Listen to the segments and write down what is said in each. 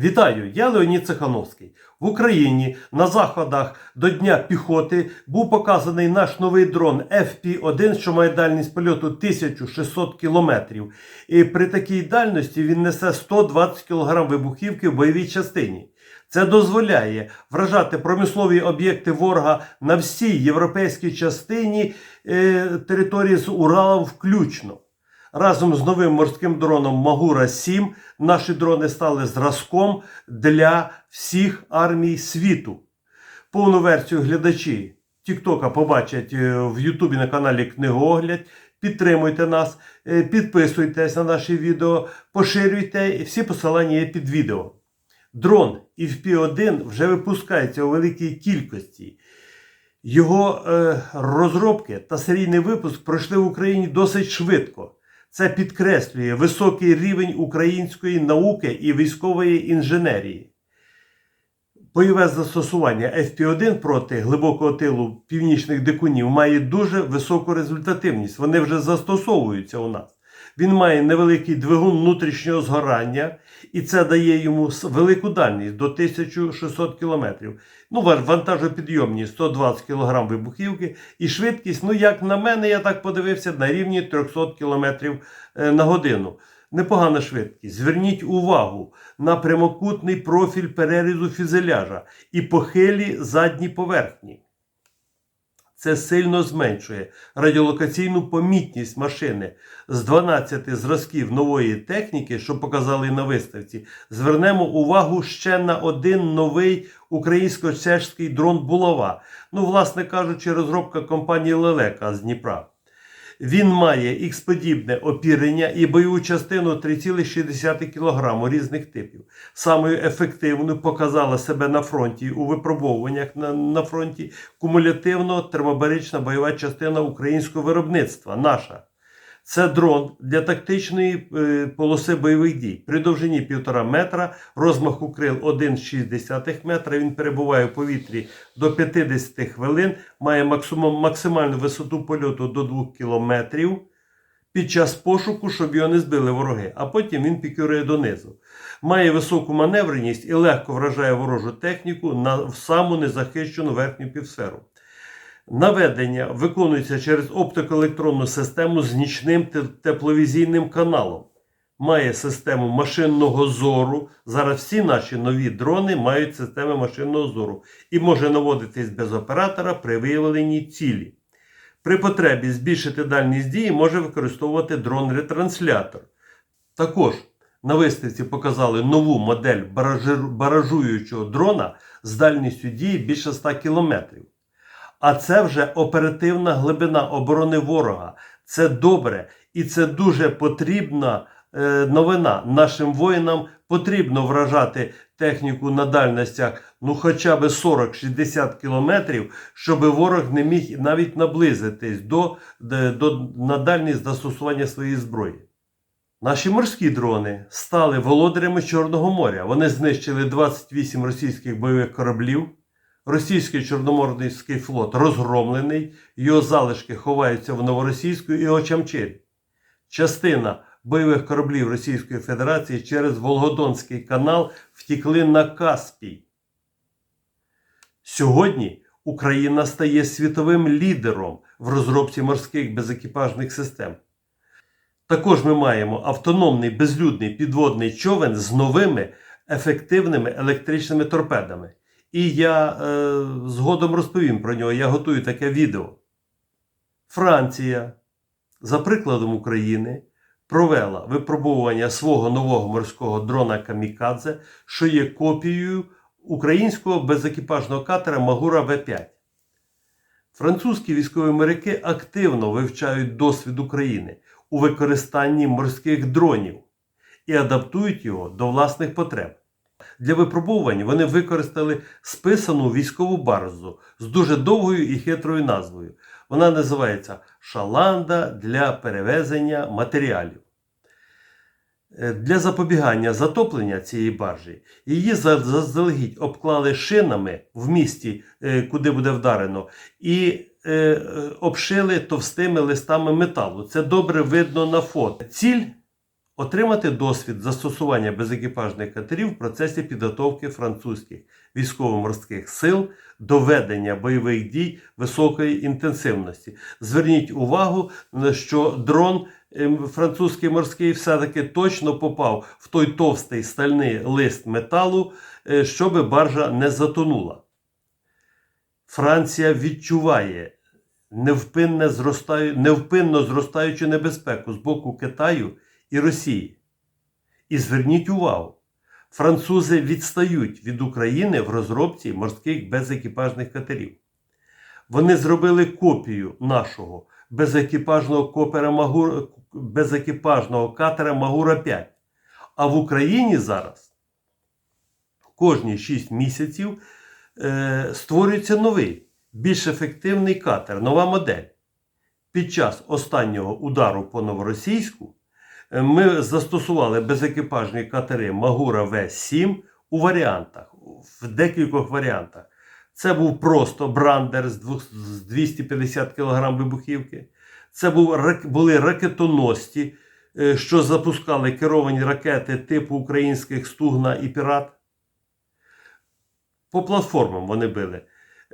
Вітаю, я Леонід Цехановський. В Україні на заходах до Дня піхоти був показаний наш новий дрон FP1, що має дальність польоту 1600 км. І при такій дальності він несе 120 кг вибухівки в бойовій частині. Це дозволяє вражати промислові об'єкти ворога на всій європейській частині е, території з Уралом включно. Разом з новим морським дроном Магура 7 наші дрони стали зразком для всіх армій світу. Повну версію глядачі Тіктока побачать е, в Ютубі на каналі Книгоогляд. Підтримуйте нас, е, підписуйтесь на наші відео, поширюйте всі посилання є під відео. Дрон FP1 вже випускається у великій кількості. Його е, розробки та серійний випуск пройшли в Україні досить швидко. Це підкреслює високий рівень української науки і військової інженерії. Бойове застосування FP1 проти глибокого тилу північних дикунів має дуже високу результативність. Вони вже застосовуються у нас. Він має невеликий двигун внутрішнього згорання, і це дає йому велику дальність до 1600 км. Ну, вантажопідйомність 120 кг вибухівки і швидкість, ну, як на мене, я так подивився, на рівні 300 км е, на годину. Непогана швидкість. Зверніть увагу на прямокутний профіль перерізу фюзеляжа і похилі задні поверхні. Це сильно зменшує радіолокаційну помітність машини з 12 зразків нової техніки, що показали на виставці. Звернемо увагу ще на один новий українсько-чешський дрон Булава. Ну, власне кажучи, розробка компанії Лелека з Дніпра. Він має ікс-подібне опірення і бойову частину 3,6 кг різних типів. Самою ефективною показала себе на фронті у випробовуваннях на, на фронті кумулятивно термобарична бойова частина українського виробництва. Наша. Це дрон для тактичної е, полоси бойових дій. При довжині 1,5 метра, розмаху крил 1,6 метра. Він перебуває у повітрі до 50 хвилин, має максимум, максимальну висоту польоту до 2 кілометрів під час пошуку, щоб його не збили вороги, а потім він пікює донизу. Має високу маневреність і легко вражає ворожу техніку на в саму незахищену верхню півсферу. Наведення виконується через оптико-електронну систему з нічним тепловізійним каналом. Має систему машинного зору. Зараз всі наші нові дрони мають системи машинного зору і може наводитись без оператора при виявленні цілі. При потребі збільшити дальність дії може використовувати дрон-ретранслятор. Також на виставці показали нову модель баражуючого дрона з дальністю дії більше 100 км. А це вже оперативна глибина оборони ворога. Це добре і це дуже потрібна е, новина. Нашим воїнам потрібно вражати техніку на дальностях ну хоча б 40-60 кілометрів, щоб ворог не міг навіть наблизитись до, до, до на дальність застосування своєї зброї. Наші морські дрони стали володарями Чорного моря. Вони знищили 28 російських бойових кораблів. Російський Чорноморський флот розгромлений, його залишки ховаються в Новоросійську і Очамчирі. Частина бойових кораблів Російської Федерації через Волгодонський канал втікли на Каспій. Сьогодні Україна стає світовим лідером в розробці морських безекіпажних систем. Також ми маємо автономний безлюдний підводний човен з новими ефективними електричними торпедами. І я е, згодом розповім про нього. Я готую таке відео. Франція, за прикладом України, провела випробування свого нового морського дрона Камікадзе, що є копією українського безекіпажного катера Магура В5. Французькі військові моряки активно вивчають досвід України у використанні морських дронів і адаптують його до власних потреб. Для випробувань вони використали списану військову барзу з дуже довгою і хитрою назвою. Вона називається Шаланда для перевезення матеріалів. Е, Для запобігання затоплення цієї баржі її заздалегідь обклали шинами в місті, е, куди буде вдарено, і е, обшили товстими листами металу. Це добре видно на фото. Ціль Отримати досвід застосування безекіпажних катерів в процесі підготовки французьких військово-морських сил до ведення бойових дій високої інтенсивності. Зверніть увагу, що дрон ем, французький морський все-таки точно попав в той товстий стальний лист металу, е, щоб баржа не затонула. Франція відчуває невпинно зростаючу небезпеку з боку Китаю і Росії. І зверніть увагу, французи відстають від України в розробці морських безекіпажних катерів. Вони зробили копію нашого безекіпажного, копера Магура, безекіпажного катера Магура 5. А в Україні зараз кожні 6 місяців е, створюється новий, більш ефективний катер, нова модель. Під час останнього удару по новоросійську ми застосували безекіпажні катери Магура В7 у варіантах, в декількох варіантах. Це був просто брандер з 250 кг вибухівки. Це був, були ракетоносці, е, що запускали керовані ракети типу українських Стугна і Пірат. По платформам вони били.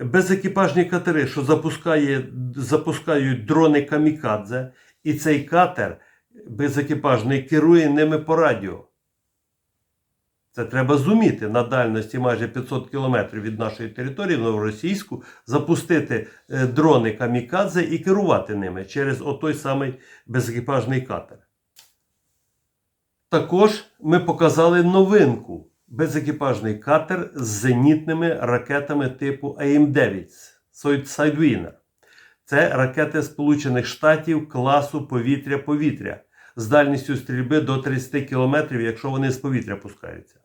Безекіпажні катери, що запускає, запускають дрони камікадзе, і цей катер безекіпажний керує ними по радіо. Це треба зуміти на дальності майже 500 кілометрів від нашої території в Новоросійську запустити е, дрони камікадзе і керувати ними через отой самий безекіпажний катер. Також ми показали новинку безекіпажний катер з зенітними ракетами типу АІМ-9 Sidewinder. Це ракети Сполучених Штатів класу повітря-повітря з дальністю стрільби до 30 км, якщо вони з повітря пускаються.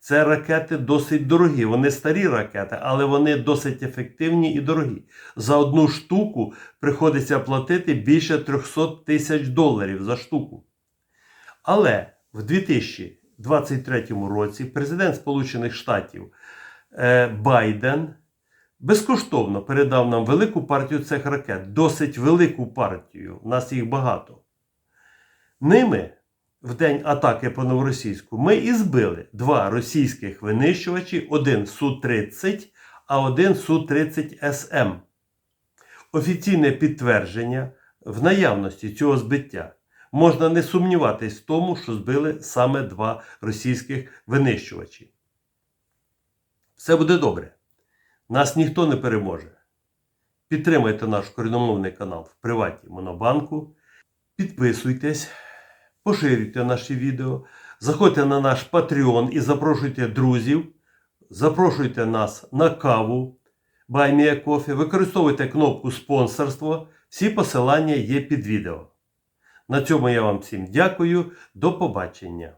Це ракети досить дорогі. Вони старі ракети, але вони досить ефективні і дорогі. За одну штуку приходиться платити більше 300 тисяч доларів за штуку. Але в 2023 році президент Сполучених Штатів е, Байден безкоштовно передав нам велику партію цих ракет, досить велику партію, у нас їх багато. Ними в день атаки по новоросійську ми і збили два російських винищувачі, один Су-30, а один Су-30СМ. Офіційне підтвердження в наявності цього збиття. Можна не сумніватись в тому, що збили саме два російських винищувачі. Все буде добре. Нас ніхто не переможе. Підтримайте наш корінномовний канал в приваті Монобанку. Підписуйтесь, поширюйте наші відео, заходьте на наш Patreon і запрошуйте друзів. Запрошуйте нас на каву Кофі. Використовуйте кнопку спонсорство. Всі посилання є під відео. На цьому я вам всім дякую. До побачення.